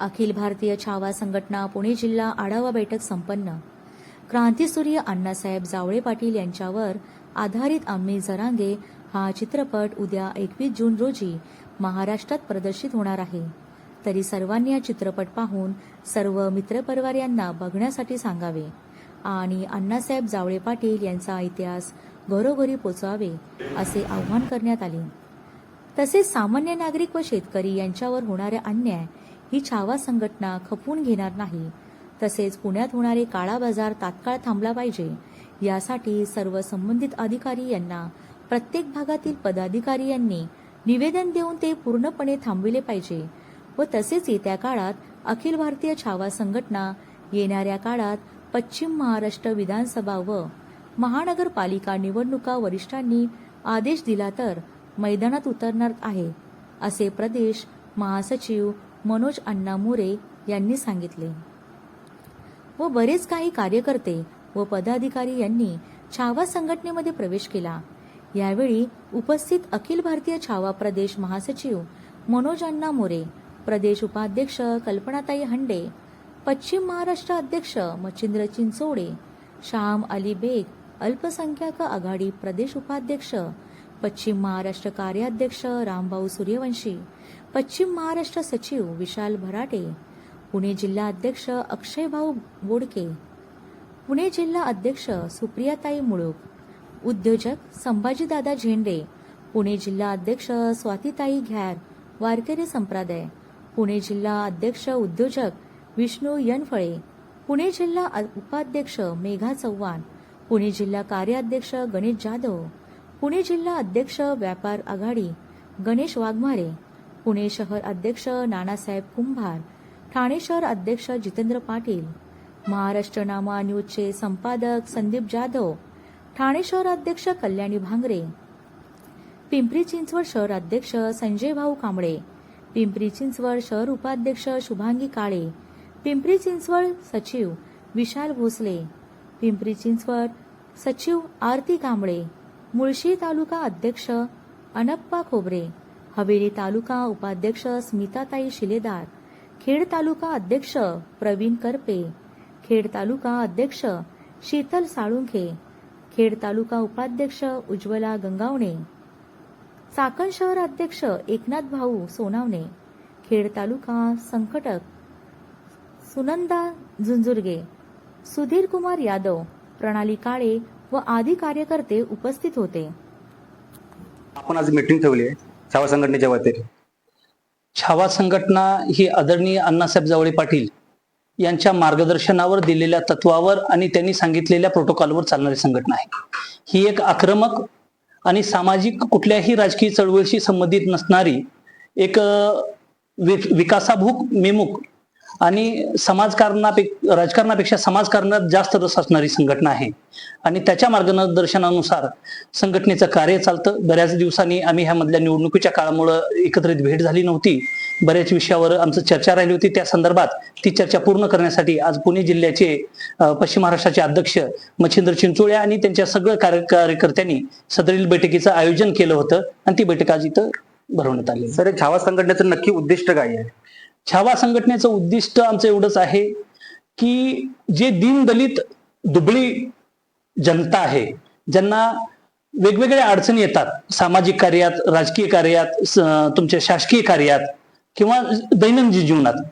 अखिल भारतीय छावा संघटना पुणे जिल्हा आढावा बैठक संपन्न. क्रांतीसूर्य अण्णासाहेब जावळे पाटील यांच्यावर आधारित आम्ही जरांगे हा चित्रपट उद्या एकवीस जून रोजी महाराष्ट्रात प्रदर्शित होणार आहे. तरी सर्वांनी हा चित्रपट पाहून सर्व मित्रपरिवार यांना बघण्यासाठी सांगावे. आणि अण्णासाहेब जावळे पाटील यांचा इतिहास घरोघरी पोचवावे असे आवाहन करण्यात आले. तसेच सामान्य नागरिक व शेतकरी यांच्यावर होणाऱ्या अन्याय ही छावा संघटना खपवून घेणार नाही. तसेच पुण्यात होणारे काळा बाजार तात्काळ थांबला पाहिजे यासाठी सर्व संबंधित अधिकारी यांना प्रत्येक भागातील पदाधिकारी यांनी निवेदन देऊन ते पूर्णपणे थांबविले पाहिजे व तसेच येत्या काळात अखिल भारतीय छावा संघटना येणाऱ्या काळात पश्चिम महाराष्ट्र विधानसभा व महानगरपालिका निवडणुका वरिष्ठांनी आदेश दिला तर मैदानात उतरणार आहे असे प्रदेश महासचिव मनोज अण्णा मोरे यांनी सांगितले. व बरेच काही कार्यकर्ते व पदाधिकारी यांनी छावा संघटनेमध्ये प्रवेश केला. यावेळी उपस्थित अखिल भारतीय छावा प्रदेश महासचिव मनोज अण्णा मोरे प्रदेश उपाध्यक्ष कल्पनाताई हंडे पश्चिम महाराष्ट्र अध्यक्ष मच्छिंद्र चिंचोडे श्याम अली बेग अल्पसंख्याक आघाडी प्रदेश उपाध्यक्ष पश्चिम महाराष्ट्र कार्याध्यक्ष रामभाऊ सूर्यवंशी पश्चिम महाराष्ट्र सचिव विशाल भराटे पुणे जिल्हा अध्यक्ष अक्षयभाऊ बोडके पुणे जिल्हा अध्यक्ष सुप्रियाताई मुळूक उद्योजक संभाजीदादा झेंडे पुणे जिल्हा अध्यक्ष स्वातीताई घ्यार वारकरी संप्रदाय पुणे जिल्हा अध्यक्ष उद्योजक विष्णू यनफळे पुणे जिल्हा उपाध्यक्ष मेघा चव्हाण पुणे जिल्हा कार्याध्यक्ष गणेश जाधव पुणे जिल्हा अध्यक्ष व्यापार आघाडी गणेश वाघमारे. पुणे शहर अध्यक्ष नानासाहेब कुंभार. ठाणे शहर अध्यक्ष जितेंद्र पाटील. महाराष्ट्र नामा न्यूजचे संपादक संदीप जाधव. ठाणे शहर अध्यक्ष कल्याणी भांगरे. पिंपरी चिंचवड शहर अध्यक्ष संजय भाऊ कांबळे. पिंपरी चिंचवड शहर उपाध्यक्ष शुभांगी काळे. पिंपरी चिंचवड सचिव विशाल भोसले. पिंपरी चिंचवड सचिव आरती कांबळे. मुळशी तालुका अध्यक्ष अनप्पा खोबरे हवेली तालुका उपाध्यक्ष स्मिताताई शिलेदार खेड तालुका अध्यक्ष प्रवीण करपे खेड तालुका अध्यक्ष शीतल साळुंखे खेड तालुका उपाध्यक्ष उज्ज्वला गंगावणे चाकण शहर अध्यक्ष एकनाथ भाऊ सोनावणे खेड तालुका संकटक सुनंदा झुंझुर्गे सुधीर कुमार यादव प्रणाली काळे व आदी कार्यकर्ते उपस्थित होते. आपण आज मीटिंग ठेवली आहे. छावा संघटनेच्या वतीने. छावा संघटना ही आदरणीय अण्णासाहेब जावळे पाटील यांच्या मार्गदर्शनावर दिलेल्या तत्वावर आणि त्यांनी सांगितलेल्या प्रोटोकॉलवर चालणारी संघटना आहे. ही एक आक्रमक आणि सामाजिक कुठल्याही राजकीय चळवळीशी संबंधित नसणारी एक विकासाभूक मेमुक आणि समाजकारणापेक्षा राजकारणापेक्षा समाजकारणात जास्त रस असणारी संघटना आहे. आणि त्याच्या मार्गदर्शनानुसार संघटनेचं कार्य चालतं. बऱ्याच दिवसांनी आम्ही ह्यामधल्या निवडणुकीच्या काळामुळं एकत्रित भेट झाली नव्हती. बऱ्याच विषयावर आमचं चर्चा राहिली होती. त्या संदर्भात ती चर्चा पूर्ण करण्यासाठी आज पुणे जिल्ह्याचे पश्चिम महाराष्ट्राचे अध्यक्ष मच्छिंद्र चिंचोळे आणि त्यांच्या सगळ्या कार्य कार्यकर्त्यांनी सदरील बैठकीचं आयोजन केलं होतं. आणि ती बैठक आज इथं भरवण्यात आली सर हे छावा संघटनेचं नक्की उद्दिष्ट काय आहे? छावा संघटनेचं उद्दिष्ट आमचं एवढंच आहे की जे दीनदलित दुबळी जनता आहे ज्यांना वेगवेगळ्या अडचणी येतात सामाजिक कार्यात राजकीय कार्यात तुमच्या शासकीय कार्यात किंवा दैनंदिन जीवनात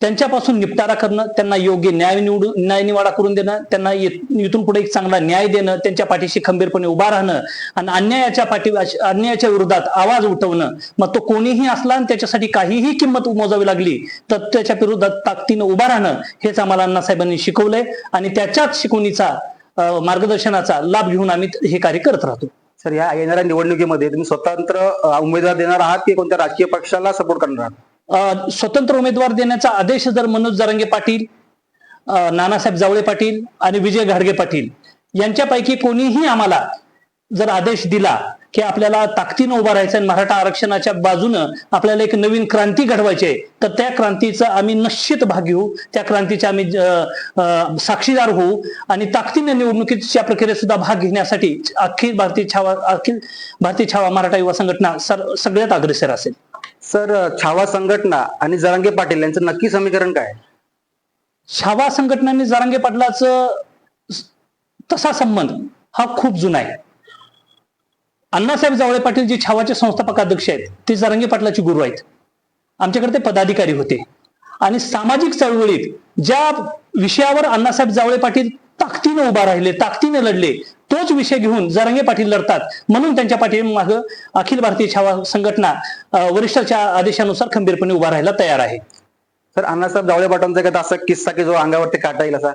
त्यांच्यापासून निपटारा करणं त्यांना योग्य न्याय निवडून न्याय निवाडा करून देणं त्यांना इथून पुढे एक चांगला न्याय देणं त्यांच्या पाठीशी खंबीरपणे उभा राहणं आणि अन्यायाच्या पाठी अन्यायाच्या विरोधात आवाज उठवणं. मग तो कोणीही असला आणि त्याच्यासाठी काहीही किंमत मोजावी लागली तर त्याच्या विरोधात ताकदीनं उभा राहणं हेच आम्हाला अण्णासाहेबांनी शिकवलंय आणि त्याच्याच शिकवणीचा मार्गदर्शनाचा लाभ घेऊन आम्ही हे कार्य करत राहतो. सर या येणाऱ्या निवडणुकीमध्ये तुम्ही स्वतंत्र उमेदवार देणार आहात की कोणत्या राजकीय पक्षाला सपोर्ट करणार आहात? स्वतंत्र उमेदवार देण्याचा आदेश जर मनोज जरांगे पाटील नानासाहेब जावळे पाटील आणि विजय घाडगे पाटील यांच्यापैकी कोणीही आम्हाला जर आदेश दिला की आपल्याला ताकदीनं उभा राहायचं आणि मराठा आरक्षणाच्या बाजूनं आपल्याला एक नवीन क्रांती घडवायची आहे तर त्या क्रांतीचा आम्ही निश्चित भाग घेऊ त्या क्रांतीचे आम्ही साक्षीदार होऊ आणि ताकदीने निवडणुकीच्या प्रक्रियेत सुद्धा भाग घेण्यासाठी अखिल भारतीय छावा अखिल भारतीय छावा मराठा युवा संघटना सर- सगळ्यात अग्रेसर असेल. सर छावा संघटना आणि जरांगे पाटील यांचं नक्की समीकरण काय? छावा संघटनांनी जरांगे पाटलाचं तसा संबंध हा खूप जुना आहे. अण्णासाहेब जावळे पाटील जे छावाचे संस्थापक अध्यक्ष आहेत ते जरांगे पाटलाचे गुरु आहेत. आमच्याकडे ते पदाधिकारी होते. आणि सामाजिक चळवळीत ज्या विषयावर अण्णासाहेब जावळे पाटील ताकदीने उभा राहिले ताकदीने लढले तोच विषय घेऊन जरांगे पाटील लढतात. म्हणून त्यांच्या पाठीमाग अखिल भारतीय छावा संघटना वरिष्ठाच्या आदेशानुसार खंबीरपणे उभा राहायला तयार आहे. सर अण्णासाहेब जावळे पाटलांचा एखादा असा किस्सा की जो अंगावरती काटा येईल असा?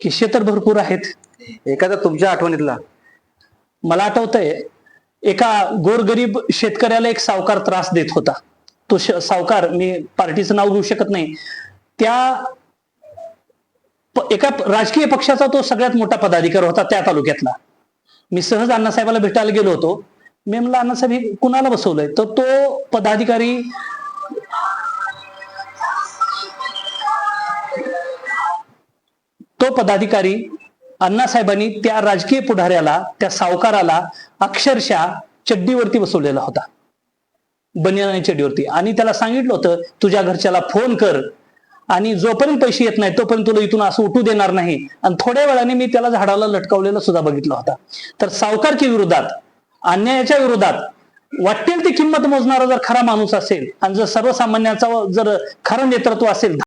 किस्से तर भरपूर आहेत. एखादा तुमच्या आठवणीतला? मला आठवतंय एका गोरगरीब शेतकऱ्याला एक सावकार त्रास देत होता. तो श- सावकार मी पार्टीचं नाव घेऊ शकत नाही. त्या एका राजकीय पक्षाचा तो सगळ्यात मोठा पदाधिकारी होता त्या तालुक्यातला. मी सहज अण्णासाहेबाला भेटायला गेलो होतो. मी म्हणलं अण्णासाहेब हे कुणाला बसवलंय? तर तो पदाधिकारी तो पदाधिकारी अण्णासाहेबांनी त्या राजकीय पुढाऱ्याला त्या सावकाराला अक्षरशः चड्डीवरती बसवलेला होता. बनियानी चड्डीवरती. आणि त्याला सांगितलं होतं तुझ्या घरच्याला फोन कर. आणि जोपर्यंत पैसे येत नाही तोपर्यंत तुला इथून असं उठू देणार नाही. आणि थोड्या वेळाने मी त्याला झाडाला लटकावलेला सुद्धा बघितला होता. तर सावकारकी विरोधात अन्यायाच्या विरोधात वाटेल ती किंमत मोजणारा जर खरा माणूस असेल आणि जर सर्वसामान्यांचा जर खरं नेतृत्व असेल